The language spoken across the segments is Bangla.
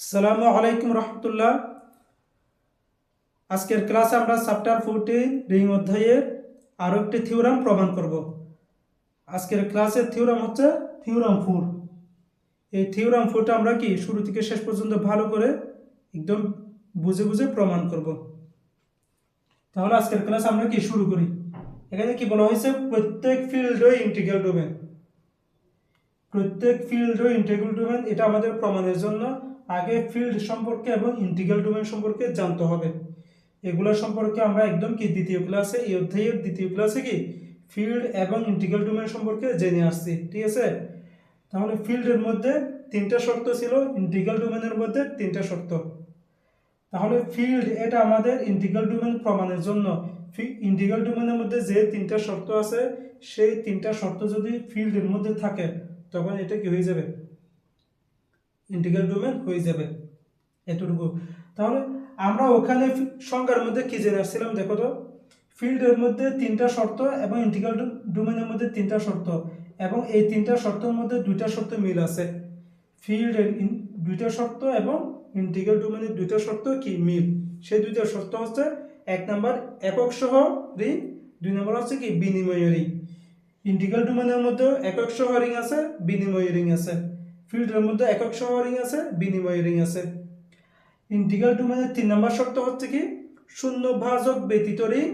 আসসালামু আলাইকুম রহমতুল্লাহ। আজকের ক্লাসে আমরা চ্যাপ্টার ফোরটিন রিং অধ্যায়ের আরও একটি থিওরাম প্রমাণ করব। আজকের ক্লাসের থিওরাম হচ্ছে থিওরাম ফোর। এই থিওরাম ফোরটা আমরা কি শুরু থেকে শেষ পর্যন্ত ভালো করে একদম বুঝে বুঝে প্রমাণ করব। তাহলে আজকের ক্লাস আমরা কি শুরু করি? এখানে কি বলা হয়েছে? প্রত্যেক ফিল্ডে ইন্টিগ্রাল ডোমেন। প্রত্যেক ফিল্ড ও ইন্টিগ্রাল ডোমেন, এটা আমাদের প্রমাণের জন্য আগে ফিল্ড সম্পর্কে এবং ইন্টিগ্রাল ডোমেন সম্পর্কে জানতে হবে। এগুলো সম্পর্কে আমরা একদম কি দ্বিতীয় ক্লাসে এই অধ্যায়ের দ্বিতীয় ক্লাসে কি ফিল্ড এবং ইন্টিগ্রাল ডোমেন সম্পর্কে জেনে আসছি, ঠিক আছে? তাহলে ফিল্ডের মধ্যে তিনটা শর্ত ছিল ইন্টিগ্রাল ডোমেনের মধ্যে তিনটা শর্ত। তাহলে ফিল্ড এটা আমাদের ইন্টিগ্রাল ডোমেন প্রমাণের জন্য। ইন্টিগ্রাল ডোমেনের মধ্যে যে তিনটা শর্ত আছে, সেই তিনটা শর্ত যদি ফিল্ডের মধ্যে থাকে, তখন এটা কি হয়ে যাবে? ইন্টিগ্রাল ডোমেন হয়ে যাবে, এতটুকু। তাহলে আমরা ওখানে সংজ্ঞার মধ্যে কি জেনে আসছিলাম? দেখো তো ফিল্ডের মধ্যে তিনটা শর্ত এবং ইন্টিগ্রাল ডোমেনের মধ্যে তিনটা শর্ত এবং এই তিনটা শর্তের মধ্যে দুইটা শর্ত মিল আছে। ফিল্ডের দুইটা শর্ত এবং ইন্টিগ্রাল ডোমেনের দুইটা শর্ত কি মিল? সেই দুইটা শর্ত হচ্ছে এক নাম্বার একক সহ রিং দুই নম্বর হচ্ছে কি বিনিময় রিং ইন্টিগ্রাল ডোমেনের মধ্যে একক সহ রিং আছে, বিনিময় রিং আছে। ফিল্ডের মধ্যে একক সহ রিং আছে, বিনিময় রিং আছে। ইন্টিগ্রাল ডোমেনের তিন নম্বর শর্ত হচ্ছে কি, শূন্য ভাজক ব্যতীত রিং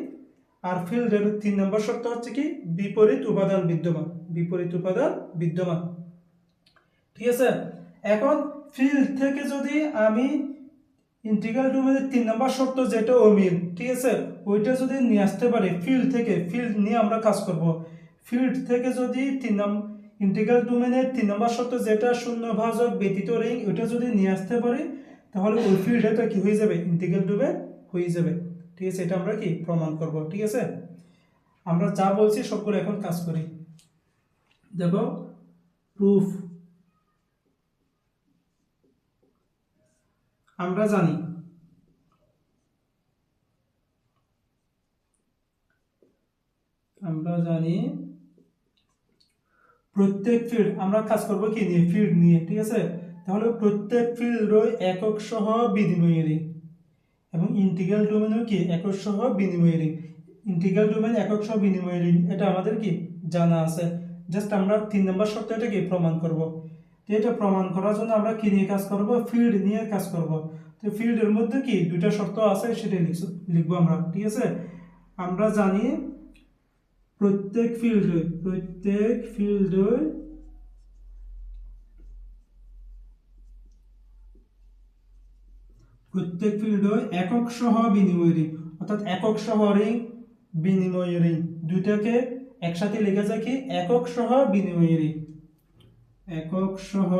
আর ফিল্ডের তিন নম্বর শর্ত হচ্ছে কি, বিপরীত উপাদান বিদ্যমান, বিপরীত উপাদান বিদ্যমান। ঠিক আছে? এখন ফিল্ড থেকে যদি আমি ইন্টিগ্রাল ডোমেনের তিন নম্বর শর্ত যেটা অমিল, ঠিক আছে? ওইটা যদি নিয়ে আসতে পারি, ফিল্ড থেকে, ফিল্ড নিয়ে আমরা কাজ করব। ফিল্ড থেকে যদি তিন নম্বর ইন্টিগ্রাল ডোমেনের তিন নম্বর শর্ত যেটা শূন্য ভাজক ব্যতীত রিং ওইটা যদি নিয়ে আসতে পারি, তাহলে ওই ফিল্ডটা কি হয়ে যাবে? ইন্টিগ্রাল ডোমেন হয়ে যাবে। ঠিক আছে, এটা আমরা কি প্রমাণ করব? ঠিক আছে? আমরা যা বলছি সবগুলো এখন কাজ করি। দেখো প্রুফ আমরা জানি। আমরা জানি প্রত্যেক ফিল্ড আমরা কাজ করব কি নিয়ে? ফিল্ড নিয়ে, ঠিক আছে? তাহলে প্রত্যেক ফিল্ডও একক সহ বিনিময়েরই এবং ইন্টিগ্রাল ডোমেনও কি? একক সহ বিনিময়েরই ইন্টিগ্রাল ডোমেন একক সহ বিনিময়েরই এটা আমাদের কি? জানা আছে। জাস্ট আমরা তিন নম্বর শর্ত এটা কি প্রমাণ করব। তো এটা প্রমাণ করার জন্য আমরা কি নিয়ে কাজ করব? ফিল্ড নিয়ে কাজ করব। তো ফিল্ডের মধ্যে কি দুইটা শর্ত আছে সেটা লিখছ- লিখব আমরা, ঠিক আছে? আমরা জানি প্রত্যেক ফিল্ড প্রত্যেক ফিল্ড প্রত্যেক ফিল্ড একক সহ বিনিময় রিং অর্থাৎ একক সহ রিং বিনিময় রিং দুইটাকে একসাথে লেখা যায় কি? একক সহ বিনিময় রিং একক সহ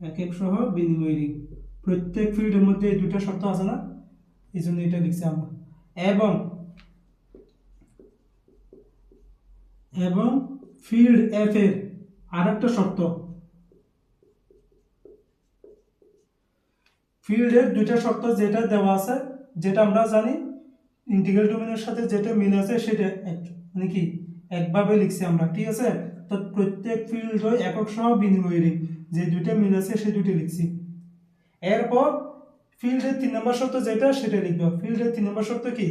এক এক সহ বিনিময় রিং প্রত্যেক ফিল্ডের মধ্যে এই দুইটা শর্ত আছে না? এই জন্য এটা লিখছি আমরা। এবং এবং ফিল্ড এফ এর আর একটা শর্ত ফিল্ডের দুইটা শর্ত যেটা দেওয়া আছে, যেটা আমরা জানি ইন্টিগ্রাল ডোমেনের সাথে যেটা মিল আছে সেটা মানে কি? একভাবে লিখছি আমরা, ঠিক আছে? তো প্রত্যেক ফিল্ড একক সহ বিনিময় রিং যে দুইটা মিল আছে সেই দুইটা লিখছি। এরপর ফিল্ডের তিন নম্বর শর্ত যেটা সেটা লিখব। ফিল্ডের তিন নম্বর শর্ত কি?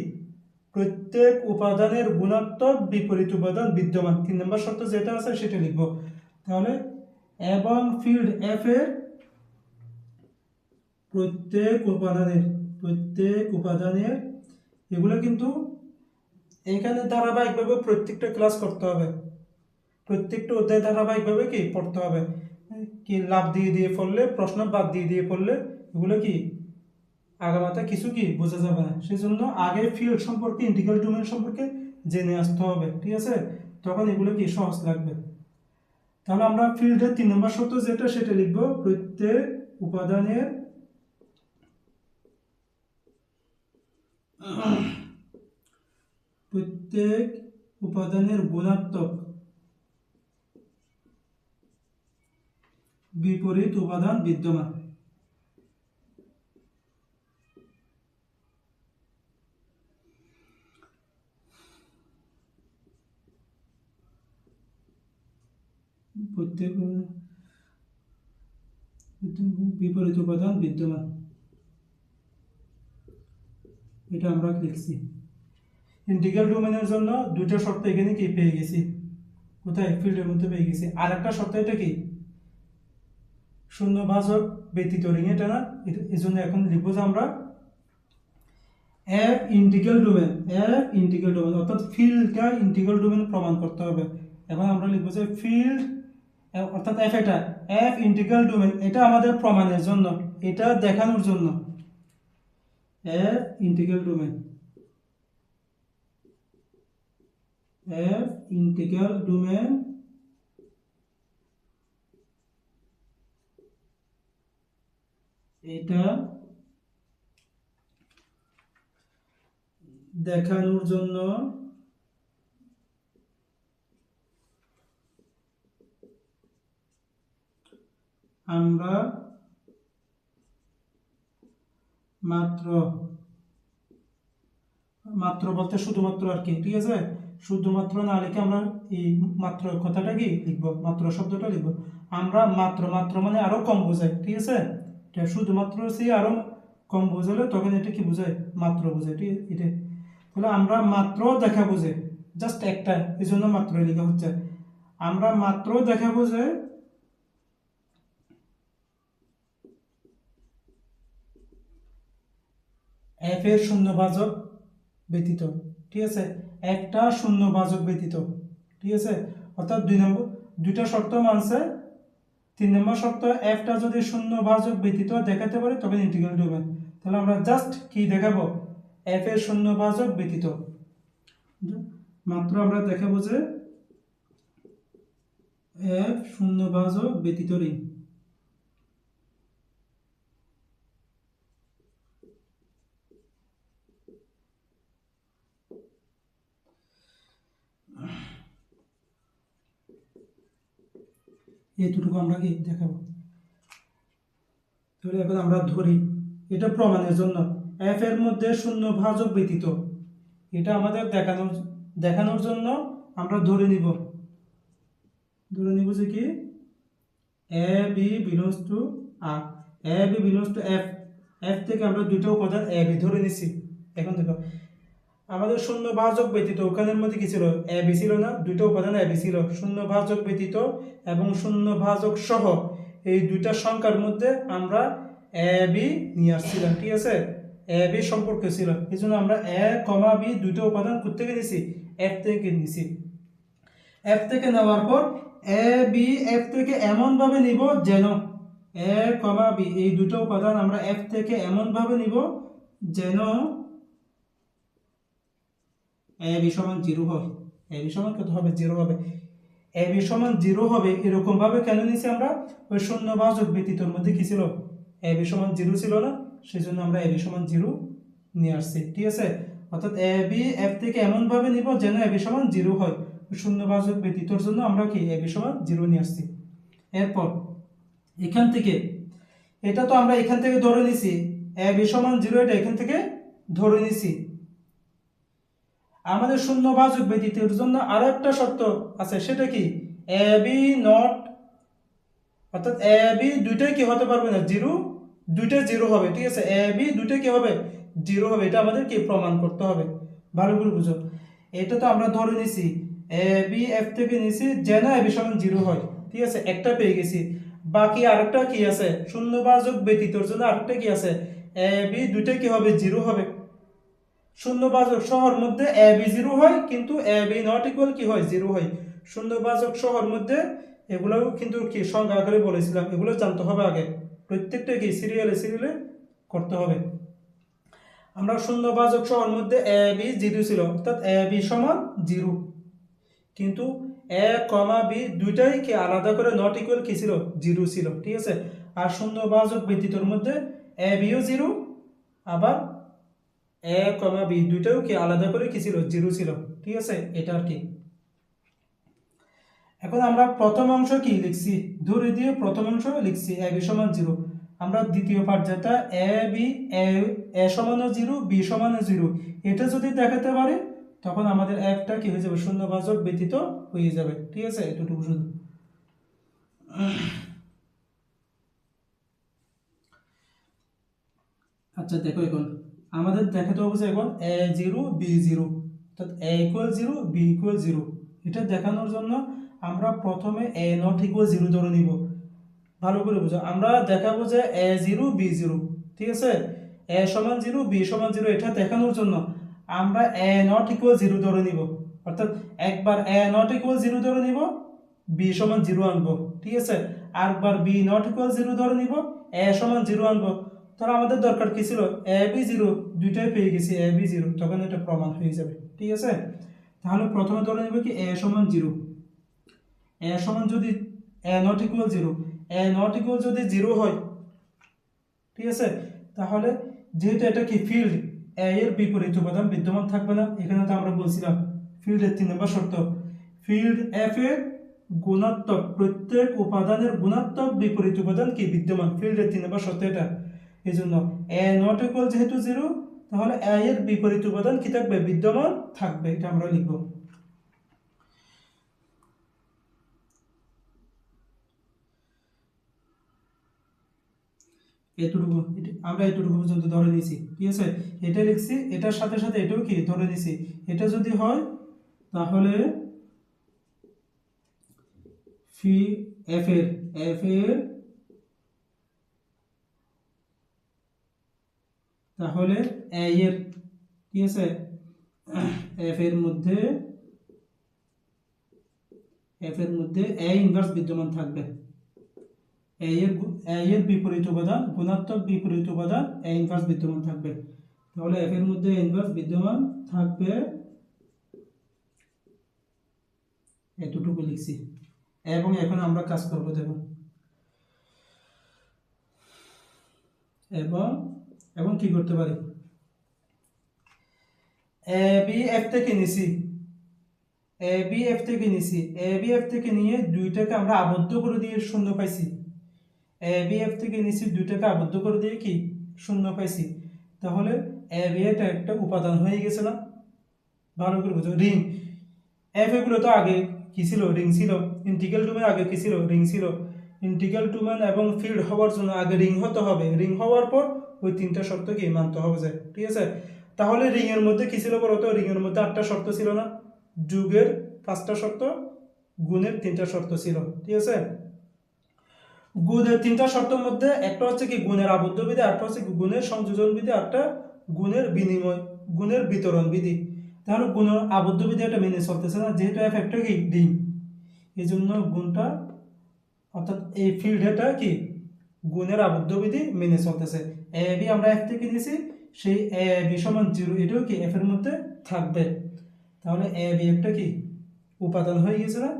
প্রত্যেক উপাদানের গুণাত্মক বিপরীত উপাদান বিদ্যমান। তিন নম্বর শর্ত যেটা আছে সেটা লিখব। তাহলে এবং ফিল্ড এফ এর প্রত্যেক উপাদানের প্রত্যেক উপাদানের এগুলো কিন্তু এখানে ধারাবাহিকভাবে প্রত্যেকটা ক্লাস করতে হবে। প্রত্যেকটা অধ্যায় ধারাবাহিকভাবে কি? পড়তে হবে। কি লাভ দিয়ে দিয়ে পড়লে, প্রশ্ন বাদ দিয়ে দিয়ে পড়লে, এগুলো কি? আগামাতে কিছু কি বোঝা যাবে না। সেই জন্য আগে ফিল্ড সম্পর্কে ইন্টিগ্রাল ডোমেন সম্পর্কে জেনে আসতে হবে, ঠিক আছে? তখন এগুলো কি সহজ লাগবে। তাহলে আমরা ফিল্ডের তিন নম্বর শর্ত যেটা, সেটা লিখব। প্রত্যেক উপাদানের প্রত্যেক উপাদানের গুণাত্মক বিপরীত উপাদান বিদ্যমান। প্রত্যেক বিপরীত উপাদান বিদ্যমান। এটা আমরা লিখছি। ইন্টিগ্রাল ডোমেনের জন্য দুইটা শর্ত এখানে কি পেয়ে গেছি? কোথায়? ফিল্ডের মধ্যে পেয়ে গেছি। আর একটা শর্ত এটা কি? শূন্য ভাজক ব্যতীত রিং এটা না এই জন্য এখন লিখব যে আমরা F integral domain F integral domain, অর্থাৎ ফিল্ডটা ইন্টিগ্রাল ডোমেন প্রমাণ করতে হবে। এখন আমরা লিখব যে ফিল্ড অর্থাৎ এফ এটা, এফ ইন্টিগ্রাল ডোমেন, এটা আমাদের প্রমাণের জন্য, এটা দেখানোর জন্য। F integral domain, F integral domain এটা দেখানোর জন্য আমরা মাত্র মাত্র বলতে শুধুমাত্র আর কি, ঠিক আছে? শুধুমাত্র না লিখে আমরা এই মাত্র কথাটা কি লিখব? মাত্র শব্দটা লিখব। আমরা মাত্র মাত্র মানে আরও কম বোঝাই, ঠিক আছে? শুধুমাত্র সে আরও কম বোঝালে, তখন এটা কি বোঝায়? মাত্র বোঝায় ঠিক এটা। তাহলে আমরা মাত্র দেখা বোঝে জাস্ট একটা, এই জন্য মাত্র লেখা হচ্ছে। আমরা মাত্র দেখা বোঝে এফ এর শূন্যভাজক ব্যতীত, ঠিক আছে? একটা শূন্যভাজক ব্যতীত, ঠিক আছে? অর্থাৎ দুই নম্বর, দুইটা শর্ত মানছে তিন নম্বর শর্ত এফটা যদি শূন্য ভাজক ব্যতীত দেখাতে পারে, তবে ইন্টিগ্রাল ডোমেন তাহলে আমরা জাস্ট কি দেখাবো? এফ এর শূন্য ভাজক ব্যতীত। মাত্র আমরা দেখাবো যে এফ শূন্য ভাজক ব্যতীত রিং এতটুকু আমরা কি দেখাবো। তাহলে এখন আমরা ধরি, এটা প্রমাণের জন্য। এফ এর মধ্যে শূন্য ভাজক ব্যতীত, এটা আমাদের দেখানোর দেখানোর জন্য আমরা ধরে নিব। ধরে নিব যে কি? এ B belongs to R A B belongs to F F থেকে আমরা দুটো উপাদান এ বি ধরে নিছি। এখন দেখো আমাদের শূন্য ভাজক ব্যতীত ওখানের মধ্যে কি ছিল? এ বি ছিল না। দুটো উপাদান এ বি ছিল। শূন্য ভাজক ব্যতীত এবং শূন্য ভাজক সহ এই দুইটা সংখ্যার মধ্যে আমরা এ বি নিয়ে আসছিলাম, ঠিক আছে? এ বি সম্পর্ক ছিল। এই জন্য আমরা এ কমা বি দুইটা উপাদান করতে নিছি? এফ থেকে নিছি। এফ থেকে নেওয়ার পর এ বি এফ থেকে এমনভাবে নিব যেন এ কমা বি এই দুটো উপাদান আমরা এফ থেকে এমনভাবে নিব যেন এ বি সমান জিরো হবে এ বি সমান কত হবে? জিরো হবে। এ বি সমান জিরো হবে এরকম ভাবে কেন নিছি আমরা? ওই শূন্য ভাজক ব্যতীতর মধ্যে কি ছিল? এ বি সমান জিরো ছিল না সেই জন্য আমরা এ বি সমান জিরো নিয়ে আসছি, ঠিক আছে? অর্থাৎ এ বি এফ থেকে এমন ভাবে নিব যেন এ বি সমান জিরো হয়। ওই শূন্য ভাজক ব্যতীতর জন্য আমরা কি এ বি সমান জিরো নিয়ে আসছি। এরপর, এখান থেকে, এটা তো আমরা এখান থেকে ধরে নিছি এ বি সমান জিরো এটা এখান থেকে ধরে নিছি। আমাদের শূন্য ভাজক ব্যতীতের জন্য আরও একটা শর্ত আছে, সেটা কি? এ বি নট অর্থাৎ এ বি দুইটাই কি হতে পারবে না? জিরো দুইটাই জিরো হবে, ঠিক আছে? এ বি দুইটাই কি হবে? জিরো হবে, এটা আমাদের কি প্রমাণ করতে হবে? ভালো করে বুঝো। এটা তো আমরা ধরে নিছি এ বি এফ থেকে নিছি, যেন এ বি সমান জিরো হয়, ঠিক আছে? একটা পেয়ে গেছি। বাকি আরেকটা কি আছে? শূন্য ভাজক ব্যতীতর জন্য আরেকটা কি আছে? এ বি দুইটাই কি হবে? জিরো হবে। শূন্যবাচক শহর মধ্যে এ বি জিরো হয়, কিন্তু এ বি নট ইকুয়াল কি হয়? জিরো হয়। শূন্যবাচক শহর মধ্যে এগুলোও কিন্তু কি সংখ্যা আকারে বলেছিলাম। এগুলো জানতে হবে আগে। প্রত্যেকটা কি সিরিয়ালে সিরিয়ালে করতে হবে। আমরা শূন্যবাচক শহর মধ্যে এ বি জিরো ছিল, অর্থাৎ এ বি সমান জিরো কিন্তু এ কমা বি দুইটাই কি আলাদা করে নট ইকুয়াল কি ছিল? জিরো ছিল। ঠিক আছে? আর শূন্যবাচক ব্যতীতর মধ্যে এ বিও জিরো আবার এ কমা বি দুইটাও কি আলাদা করে কি ছিল? জিরো ছিল। ঠিক আছে? এটা আর কি? এখন আমরা প্রথম অংশ কি লিখছি? ধরে দিয়ে প্রথম অংশ লিখছি, এ বি সমান জিরো। আমরা দ্বিতীয় পার্ট যেটা, এ, বি, এ সমান জিরো, বি সমান জিরো। এটা যদি দেখাতে পারি, তখন আমাদের একটা কি হয়ে যাবে? শূন্য ভাজক ব্যতীত হয়ে যাবে। ঠিক আছে? এতটুকু শুধু। আচ্ছা দেখো এখন। আমাদের দেখাতে হবে যে এখন এ জিরো বি জিরো অর্থাৎ A equal zero B equal zero এটা দেখানোর জন্য আমরা প্রথমে এ নট ইকুয়াল জিরো ধরে নিব। ভালো করে বুঝো। আমরা দেখাবো যে এ জিরো বি জিরো ঠিক আছে? এ সমান জিরো বি সমান জিরো এটা দেখানোর জন্য আমরা এ নট ইকুয়াল জিরো ধরে নিব। অর্থাৎ একবার এ নট ইকুয়াল জিরো ধরে নিব বি সমান জিরো আনব। ঠিক আছে? আরেকবার বি নট ইকুয়াল জিরো ধরে নিব এ সমান জিরো আনব। তাহলে আমাদের দরকার কি ছিল? এ বি জিরো দুইটাই পেয়ে গেছি এ বি জিরো তখন এটা প্রমাণ হয়ে যাবে, ঠিক আছে? তাহলে প্রথমে ধরে নেবে কি এ সমান জিরো এ সমান যদি A not equal zero A not equal যদি জিরো হয়, ঠিক আছে? তাহলে যেহেতু এটা কি ফিল্ড এ এর বিপরীত উপাদান বিদ্যমান থাকবে না, এখানে তো আমরা বলছিলাম ফিল্ডের তিন নম্বর শর্ত। ফিল্ড এফ এর গুণাত্মক, প্রত্যেক উপাদানের গুণাত্মক বিপরীত উপাদান কি বিদ্যমান? ফিল্ডের তিন নম্বর শর্ত এটা। এই জন্য এ নট ইকুয়াল যেহেতু জিরো তাহলে এ এর বিপরীত উপাদান কি থাকবে? বিদ্যমান থাকবে, এটা আমরা লিখব। এতটুকু আমরা এতটুকু পর্যন্ত ধরে নিয়েছি, ঠিক আছে? এটা লিখছি, এটার সাথে সাথে এটাও কি ধরে নিয়েছি। এটা যদি হয়, তাহলে ফি এফ এর এফ এর তাহলে এর ঠিক আছে? এফ এর মধ্যে এফ এর মধ্যে এ ইনভার্স বিদ্যমান থাকবে। এ এর বিপরীত উপাদান, গুণাত্মক বিপরীত উপাদান এ ইনভার্স বিদ্যমান থাকবে। তাহলে এফ এর মধ্যে ইনভার্স বিদ্যমান থাকবে। এতটুকু লিখছি। এবং এখন আমরা কাজ করব, দেখুন। এবং এবং কি করতে পারি? এ বি এফ থেকে নিছি। এ বি এফ থেকে নিছি। এ বি এফ থেকে নিয়ে দুইটাকে আমরা আবদ্ধ করে দিয়ে শূন্য পাইছি। এ বি এফ থেকে নিছি, দুইটাকে আবদ্ধ করে দিয়ে কি? শূন্য পাইছি। তাহলে এ বি এটা একটা উপাদান হয়ে গেছে না? ভালো করে বুঝো। রিং। এফ এগুলো তো আগে কি ছিল? রিং ছিল। ইন্টিগ্রাল ডোমেন আগে কি ছিল? রিং ছিল। ইন্টিগ্রাল ডোমেন এবং ফিল্ড হওয়ার জন্য আগে রিং হতে হবে। রিং হওয়ার পর ওই তিনটা শর্ত কি মানতে হবে যায় ঠিক আছে? তাহলে রিং এর মধ্যে কি ছিল বলতো? রিং এর মধ্যে আটটা শর্ত ছিল না? যুগের পাঁচটা শর্ত, গুণের তিনটা শর্ত ছিল, ঠিক আছে? গুণের তিনটা শর্তের মধ্যে একটা হচ্ছে কি গুণের আবদ্ধ বিধি একটা হচ্ছে গুণের সংযোজন বিধি একটা গুণের বিনিময়, গুণের বিতরণ বিধি। তাহলে গুণের আবদ্ধ বিধি এটা মেনে চলতেছে না, যেহেতু এফ একটা কি? রিং এই জন্য গুণটা অর্থাৎ এই ফিল্ড এটা কি? গুণের আবদ্ধ বিধি মেনে চলতেছে। এ বি আমরা এফ থেকে নিয়েছি, সেই এ বি সমান জিরো এটাও কি এফ এর মধ্যে থাকবে? তাহলে এ বি একটা কি? উপাদান হয়ে গেছে না?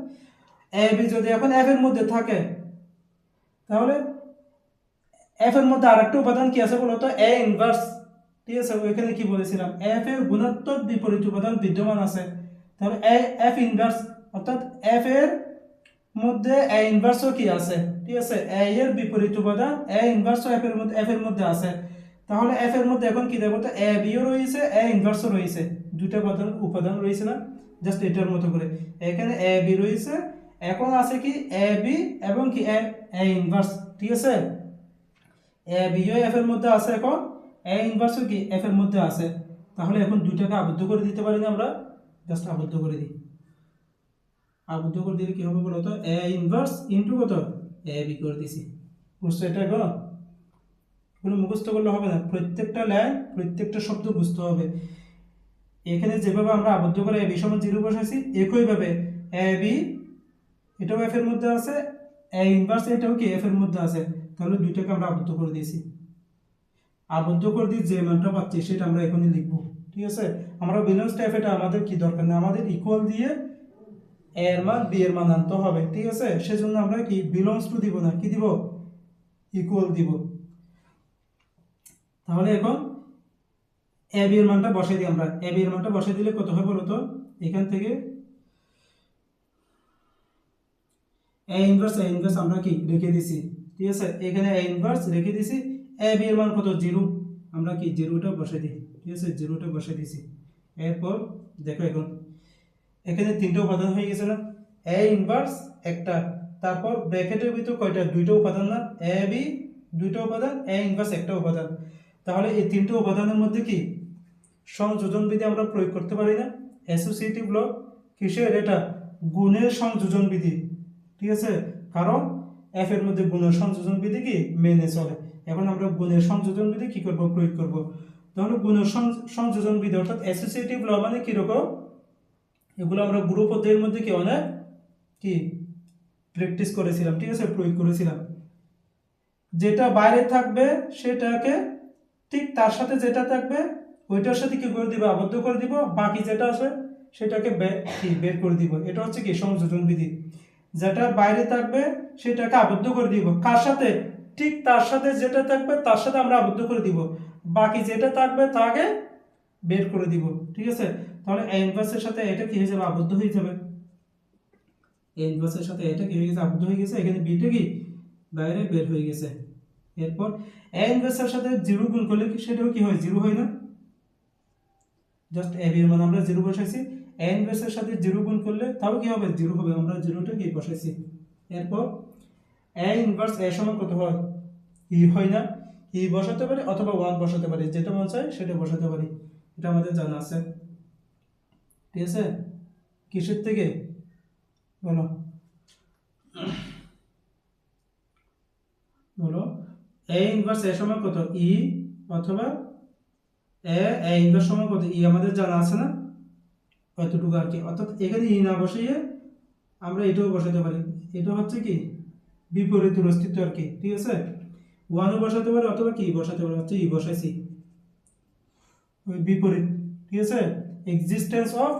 এ বি যদি এখন এফ এর মধ্যে থাকে, তাহলে এফ এর মধ্যে আরেকটা উপাদান কি আছে বলতো? এ ইনভার্স ঠিক আছে? ওইখানে কি বলেছিলাম? এফ এর গুণাত্মক বিপরীত উপাদান বিদ্যমান আছে। তাহলে এ এফ ইনভার্স অর্থাৎ এফ এর মধ্যে এ ইনভার্সও কি আছে? ঠিক আছে এ এর বিপরীত উপাদান এ ইনভার্সও এফ এর মধ্যে এফ এর মধ্যে আছে। তাহলে এফ এর মধ্যে এখন কি দেখো তো? এ বিও রয়েছে এ ইনভার্সও রয়েছে। দুইটা উপাদান উপাদান রয়েছে না? জাস্ট এটার মতো করে। এখানে এ বি রয়েছে। এখন আছে কি? এ বি এবং কি? এ এ ইনভার্স ঠিক আছে? এ বিও এফ এর মধ্যে আছে এখন। এ ইনভার্সও কি? এফ এর মধ্যে আছে। তাহলে এখন দুইটাকে আবদ্ধ করে দিতে পারি না আমরা? জাস্ট আবদ্ধ করে দিই। আবদ্ধ করে দিলে কি হবে বলো তো? এ ইনভার্স ইন্টু কত? এ বি করে দিছি। বুঝছ এটা গো? কোনো মুখস্থ করলে হবে না। প্রত্যেকটা লাইন প্রত্যেকটা শব্দ বুঝতে হবে। এখানে যেভাবে আমরা আবদ্ধ করে এ বি সমান জিরো বসাইছি, একইভাবে এ বি এটাও এফ এর মধ্যে আছে। এ ইনভার্স এটাও কি এফ এর মধ্যে আছে। তাহলে দুইটাকে আমরা আবদ্ধ করে দিয়েছি। আবদ্ধ করে দিয়ে যে মানটা পাচ্ছি সেটা আমরা এখানে লিখব। ঠিক আছে? আমরা বিলংস টাইপ এটা আমাদের কি দরকার নেই? আমাদের ইকুয়াল দিয়ে এ এর মান বি এর মান আনতে হবে, ঠিক আছে? সেজন্য আমরা কি বিলংস টু দিব না? কি দিব? ইকুয়াল দিব। তাহলে এখন এ বি এর মানটা বসাই দিই আমরা। এ বি এর মানটা বসাই দিলে কত হয় বলো তো এখান থেকে এ ইনভার্স এ ইনভার্স আমরা কি রেখে দিছি? ঠিক আছে? এখানে এ ইনভার্স রেখে দিছি। এ বি এর মান কত? জিরো আমরা কি জিরোটা বসাই দিই। ঠিক আছে? জিরোটা বসাই দিছি। এরপর দেখো এখন। এখানে তিনটা উপাদান হয়ে গেছে না? এ ইনভার্স একটা। তারপর ব্র্যাকেটের ভিতর কয়টা? দুইটা উপাদান না? এ বি দুইটা উপাদান এ ইনভার্স একটা উপাদান। তাহলে এই তিনটে উপাদানের মধ্যে কি? সংযোজন বিধি আমরা প্রয়োগ করতে পারি না? অ্যাসোসিয়েটিভ ল কিসের? এটা গুণের সংযোজন বিধি। ঠিক আছে? কারণ এফ এর মধ্যে গুণের সংযোজন বিধি কি? মেনে চলে। এখন আমরা গুণের সংযোজন বিধি কি করব? প্রয়োগ করব। তাহলে গুণের সংযোজন বিধি অর্থাৎ অ্যাসোসিয়েটিভ ল মানে কীরকম? এগুলো আমরা গ্রুপ অধ্যায়ের মধ্যে কি অনেক কি প্র্যাকটিস করেছিলাম, ঠিক আছে? প্রয়োগ করেছিলাম। যেটা বাইরে থাকবে, সেটাকে ঠিক তার সাথে যেটা থাকবে, ওইটার সাথে কি করে দিব? আবদ্ধ করে দিব। বাকি যেটা আছে, সেটাকে কি, বের করে দিব। এটা হচ্ছে কি? সংযোজন বিধি। যেটা বাইরে থাকবে, সেটাকে আবদ্ধ করে দিব। কার সাথে? ঠিক তার সাথে যেটা থাকবে, তার সাথে আমরা আবদ্ধ করে দিব। বাকি যেটা থাকবে, তাকে বের করে দিব, ঠিক আছে? তাহলে ইনভার্সের সাথে এটা কি হয়ে যাবে? আবদ্ধ হয়ে যাবে। ইনভার্সের সাথে এটা কি হয়ে গেছে? আবদ্ধ হয়ে গেছে। এখানে বিটা কি? বাইরে বের হয়ে গেছে। এরপর ইনভার্সের সাথে জিরো গুণ করলে কি? সেটাও কি হয়? জিরো হয় না? জাস্ট এ বি এর মান আমরা জিরো বসাইছি। ইনভার্সের সাথে জিরো গুণ করলে তাও কি হবে? জিরো হবে। আমরা জিরোটা কি বসাইছি? এরপর এ ইনভার্স এ সমান কত হয়? ই হয় না। ই বসাতে পারি অথবা ওয়ান বসাতে পারি। যেটা মন চায় সেটা বসাতে পারি। এটা আমাদের জানা আছে। ঠিক আছে? কিসের থেকে? বলো। বলো। এ ইনভার্স এ সমান কত? ই অথবা এ এ ইনভার্স সমান কত? ই আমাদের জানা আছে না? এতটুকু আর কি। অর্থাৎ এখানে ই না বসিয়ে আমরা এটাও বসাতে পারি। এটা হচ্ছে কি? বিপরীত অস্তিত্ব আর কি। ঠিক আছে? ওয়ানও বসাতে পারি অথবা কি? বসাতে পারি। হচ্ছে ই বসাইছি। বিপরীত, ঠিক আছে? এক্সিস্টেন্স অফ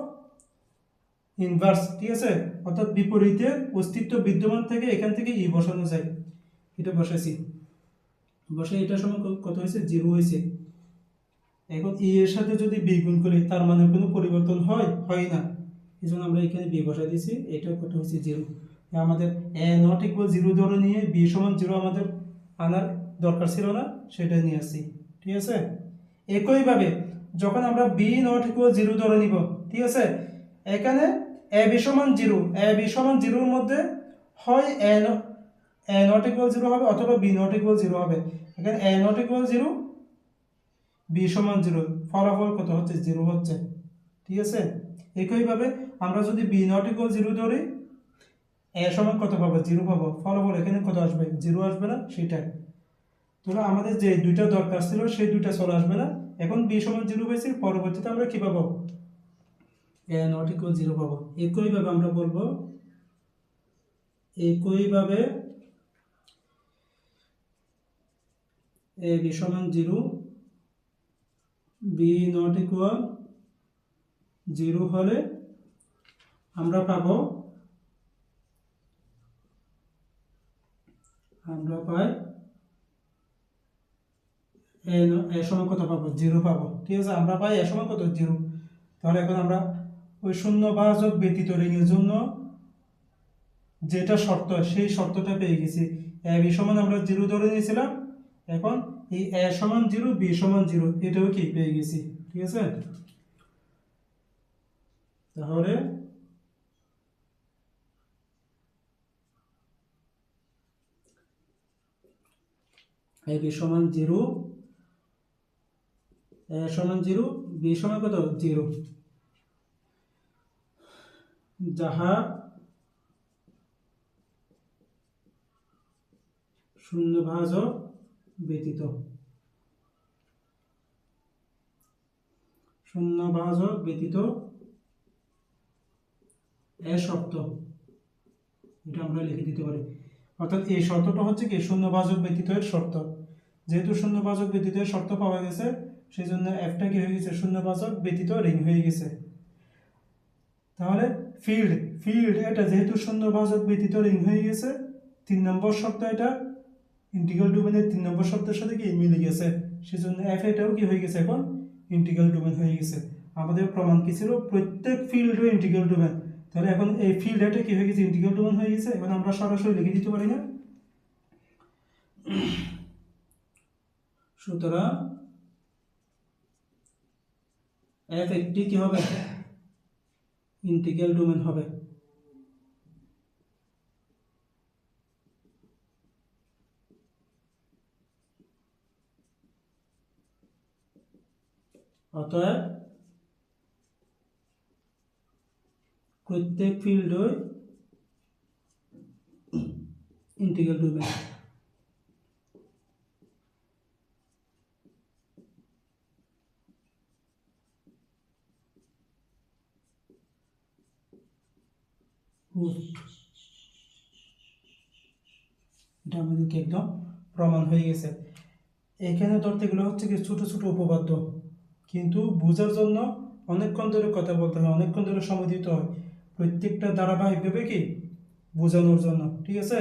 ইনভার্স ঠিক আছে? অর্থাৎ বিপরীতে অস্তিত্ব বিদ্যমান থেকে এখান থেকে ই বসানো যায়। এটা বসাইছি। বসে এটার সময় কত হয়েছে? জিরো হয়েছে। এখন ই এর সাথে যদি বি গুণ করি, তার মানে কোনো পরিবর্তন হয়? হয় না। এই জন্য আমরা এখানে বি বসাই দিয়েছি। এটা কত হয়েছে? জিরো। আমাদের এ নট ইকুয়াল জিরো ধরে নিয়ে বি সমান জিরো আমাদের আনার দরকার ছিল না সেটা নিয়ে আসছি। ঠিক আছে? একইভাবে যখন আমরা বি নট ইকুয়াল জিরো ধরে নিব, ঠিক আছে? এখানে এ বি সমান জিরো এ বি সমান জিরোর মধ্যে হয় A A not equal zero হবে অথবা বি নট ইকুয়াল জিরো হবে। এখানে A not equal zero B সমান জিরো ফলাফল কত হচ্ছে? জিরো হচ্ছে। ঠিক আছে? একইভাবে আমরা যদি বি নট ইকুয়াল জিরো ধরি এ সমান কত পাবো? জিরো পাবো। ফলাফল এখানে কত আসবে? জিরো আসবে না, সেটাই। তাহলে আমাদের যে দুইটা দরকার ছিল, সেই দুইটা চলে আসবে না। এখন বি সমান জিরো পেয়েছি পরবর্তীতে আমরা কি পাবো? এ নট ইকুয়াল জিরো পাবো। একইভাবে আমরা বলব একইভাবে এ বি সমান zero, B not equal zero হলে আমরা পাবো, আমরা পাই এ সমান কত পাবো? জিরো পাবো। ঠিক আছে, আমরা পাই এ সমান কত? জিরো। তাহলে এখন আমরা ওই শূন্য ভাজক ব্যতীত রিংয়ের জন্য যেটা শর্ত, সেই শর্তটা পেয়ে গেছি। এ বি সমান আমরা জিরো ধরে নিয়েছিলাম। এখন এই এ সমান জিরো, বি সমান জিরো, এটাও কি পেয়ে গেছি? ঠিক আছে? তাহলে এ বি সমান জিরো সমান জিরো, বি সমান কত? জিরো। যাহা শূন্য ভাজক ব্যতীত। শূন্য ভাজক ব্যতীত এ শর্ত। এটা আমরা লিখে দিতে পারি। অর্থাৎ এই শর্তটা হচ্ছে কি? শূন্য ভাজক ব্যতীত এর শর্ত। যেহেতু শূন্য ভাজক ব্যতীত এর শর্ত পাওয়া গেছে সেই জন্য এফটা কি হয়ে গেছে? শূন্য ভাজক ব্যতীত রিং হয়ে গেছে। তাহলে ফিল্ড ফিল্ড এটা যেহেতু শূন্য ভাজক ব্যতীত রিং হয়ে গেছে, তিন নম্বর শব্দ এটা ইন্টিগ্রাল ডোমেনের তিন নম্বর শর্তের সাথে কি মিলে গেছে? সেজন্য এফ এটাও কি হয়ে গেছে এখন? ইন্টিগ্রাল ডোমেন হয়ে গেছে। আমাদের প্রমাণ কি ছিল? প্রত্যেক ফিল্ড ইন্টিগ্রাল ডোমেন তাহলে এখন এই ফিল্ড এটা কি হয়ে গেছে? ইন্টিগ্রাল ডোমেন হয়ে গেছে। এখন আমরা সরাসরি লিখে দিতে পারি না। সুতরাং এফ একটি কি হবে? ইন্টিগ্রাল ডোমেন হবে। অতএব প্রত্যেক ফিল্ডই ইন্টিগ্রাল ডোমেন। এটা আমাদেরকে একদম প্রমাণ হয়ে গেছে। এখানে ধরতে গেলে হচ্ছে কি ছোট ছোট উপপাদ্য। কিন্তু বোঝার জন্য অনেকক্ষণ ধরে কথা বলতে হয়, অনেকক্ষণ ধরে সময় দিতে হয়। প্রত্যেকটা ধারাবাহিকভাবে কি? বোঝানোর জন্য, ঠিক আছে?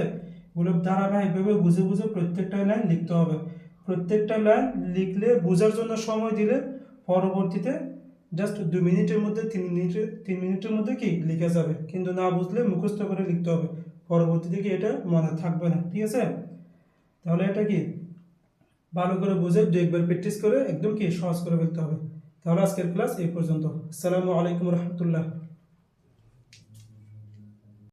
এগুলো ধারাবাহিকভাবে বুঝে বুঝে প্রত্যেকটা লাইন লিখতে হবে। প্রত্যেকটা লাইন লিখলে, বোঝার জন্য সময় দিলে পরবর্তীতে জাস্ট দু মিনিটের মধ্যে, তিন মিনিটের তিন মিনিটের মধ্যে কি লিখে যাবে? কিন্তু না বুঝলে মুখস্থ করে লিখতে হবে। পরবর্তী দিকে এটা মনে থাকবে না, ঠিক আছে? তাহলে এটা কি? ভালো করে বুঝে দু একবার প্র্যাকটিস করে একদম কি সহজ করে ফেলতে হবে। তাহলে আজকের ক্লাস এই পর্যন্ত। আসসালামু আলাইকুম রহমতুল্লাহ।